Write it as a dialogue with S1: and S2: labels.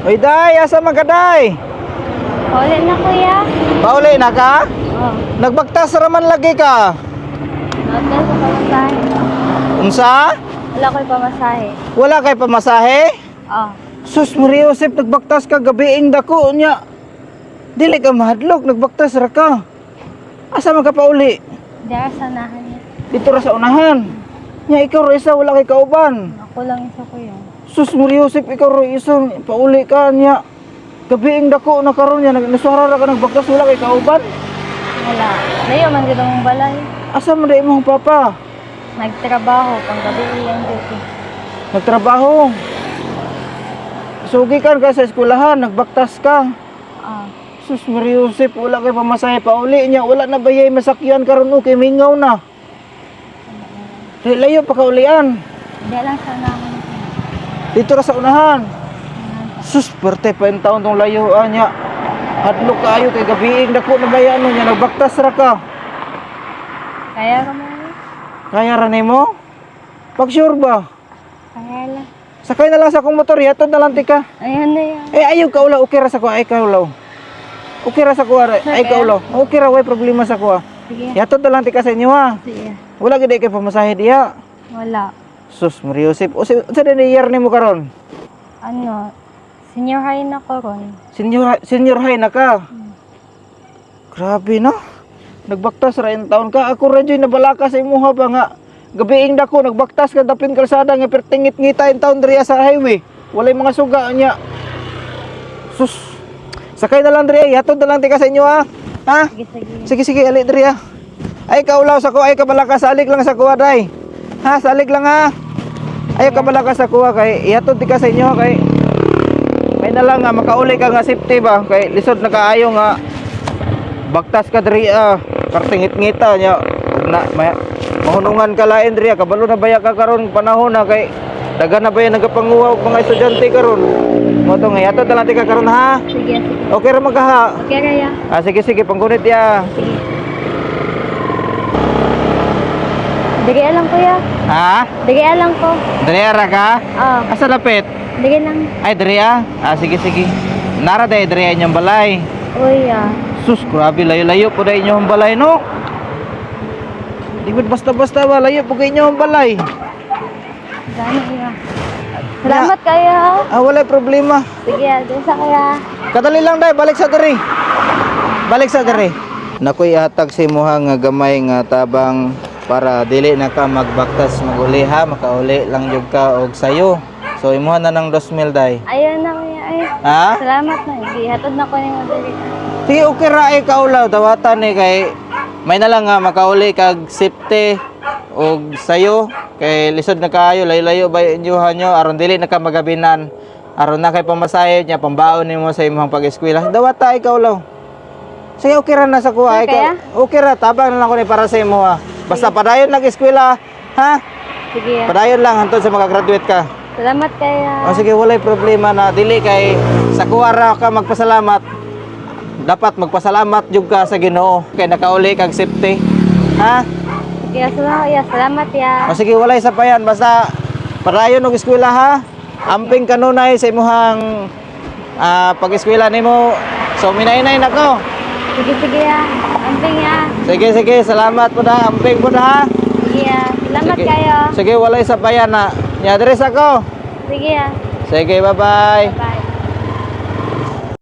S1: Uy, day, asa man ka, day?
S2: Uli na kuya.
S1: Pauli na ka?
S2: Oh,
S1: Nagbagtas raman lagi ka.
S2: hotel sa pamasahe.
S1: Unsa?
S2: Wala ko'y pamasahe.
S1: Wala kay pamasahe?
S2: Oh,
S1: Sus, Maria Josep, nagbaktas ka gabiing dako niya. Dili ka mahadlok, nagbaktas ra ka. Asa man ka pauli?
S2: di ka sanahan niya.
S1: Dito ra sa unahan. Nya ikaw ra isa wala kay kauban.
S2: Ako lang isa kuya.
S1: Sus, Maria Josep, ikaw ra isa pauli ka niya. Gabiing dako na karon niya, nagnasara ra ka nagbaktas wala kay kauban.
S2: Wala. Layo man dito mong balay.
S1: Asa man dai imong papa?
S2: Nagtrabaho, pang gabi yung duty.
S1: Nagtrabaho. Sugi ka ka sa eskwelahan, nagbaktas ka.
S2: Oh,
S1: Sus, Maria Josep, wala kay pamasahe pauli niya. Wala na bayay masakyan karon o kay mingaw na. Layo pa kaulian.
S2: di lang sanahan niya.
S1: Dito ra sa unahan. Sus, perte pa yung taon tong layuan niya. Hadlok kaayo kay gabiing dako na bayano niya. Nagbaktas ra ka.
S2: Kaya ka mo?
S1: Kaya ra nimo? Pag sure ba?
S2: Kaya lang.
S1: Sakay na lang sa akong motor, yatod na lang tika.
S2: Ayan na yan.
S1: Eh ayaw ka ulaw, okay ra sa ko, ay ka ulaw. Okay ra sa ko, ay ka ulaw. Okay ra, way problema sa ko.
S2: Sige.
S1: Yatod na lang tika sa inyo ha.
S2: Sige.
S1: Wala gid kay pamasahe diha.
S2: Wala.
S1: Sus, Mario Josep. O sa sa din year nimo karon?
S2: Ano, senior high na ko ron.
S1: Senior senior high na ka. Grabe no. Nagbaktas ra yung taon ka. Ako ra joy nabalaka sa imuha ba nga. Gabiing dako nagbaktas ka dapin kalsada nga pertingit ngita yung taon diriya sa highway. Walay mga suga niya. Sus. Sakay na lang diriya. Yatod na lang tika sa inyo ha. Ha?
S2: Sige, sige.
S1: Sige sige ali diriya. Ay kaulaw sa ko ay kabalaka salig lang sa kuha day. Ha, salig lang ha. Ay kabalaka sa kuha kay ihatod tika sa inyo kay may na lang nga makauli ka nga safety ba? Kay lisod na kaayo nga. Baktas ka diri ah kartingit-ngita nya na may, mahunungan ka lain diri kabalo na baya ka karon panahon na kay daga na baya nagapanguha og mga estudyante karon. Mo to nga ihatod lang tika karon ha.
S2: Sige, sige.
S1: okay ra magkaha
S2: Okay, kaya.
S1: ah sige sige panggunit ya.
S2: Sige. Digi lang kuya.
S1: ha?
S2: Digi lang ko.
S1: ra ka?
S2: Oh,
S1: asa lapit?
S2: Digi lang.
S1: ay diri ah. Ah sige sige. Nara day diri inyong balay.
S2: Uy, ah.
S1: sus grabe layo-layo po day inyong balay no? Di ba basta-basta ba layo po kay inyong balay?
S2: Gano'n kuya. Salamat kaya.
S1: ah wala problema.
S2: Sige, ah, dun sa kaya.
S1: kadali lang day. Balik sa diri. Balik sa diri. Nakoy hatag si muha nga gamay nga tabang para dili na ka magbaktas maguli ha makauli lang jud ka og sayo so imuha na ng 2,000 day
S2: Ayun na kuya. Ay,
S1: ha
S2: salamat na. Sige, hatod na ko ni mo dali.
S1: Sige, okay ra ay kaulaw dawatan ni kay may na lang nga makauli kag safety og sayo kay lisod na kaayo layo-layo ba inyo nyo aron dili na ka magabinan aron na kay pamasahe nya pambaon nimo sa imong pag-eskwela dawata ay kaulaw Sige, okay ra na sa kuha.
S2: Okay kaya?
S1: okay ra, tabang na lang ko ni para sa imo ha. Basta padayon lang eskwela, ha?
S2: Sige, ah.
S1: Padayon lang hantod sa makagraduate ka.
S2: salamat kaya.
S1: O sige, walay problema na dili kay sa kuha ra ka magpasalamat. Dapat magpasalamat jud ka sa Ginoo kay nakauli kag safety. Ha?
S2: Sige, ah, salamat ya. Salamat ya.
S1: O sige, walay sa payan basta padayon og eskwela ha. Amping kanunay sa imuhang ah, pag-eskwela nimo. So minainay nako.
S2: Sige, sige ya. Amping ya.
S1: Sige sige, salamat po da. Amping po ha.
S2: Sige ya. Salamat
S1: Sige.
S2: kayo.
S1: Sige, walay sa payan na. Nya diri sa ko.
S2: Sige ya.
S1: Sige, bye-bye.
S2: Bye.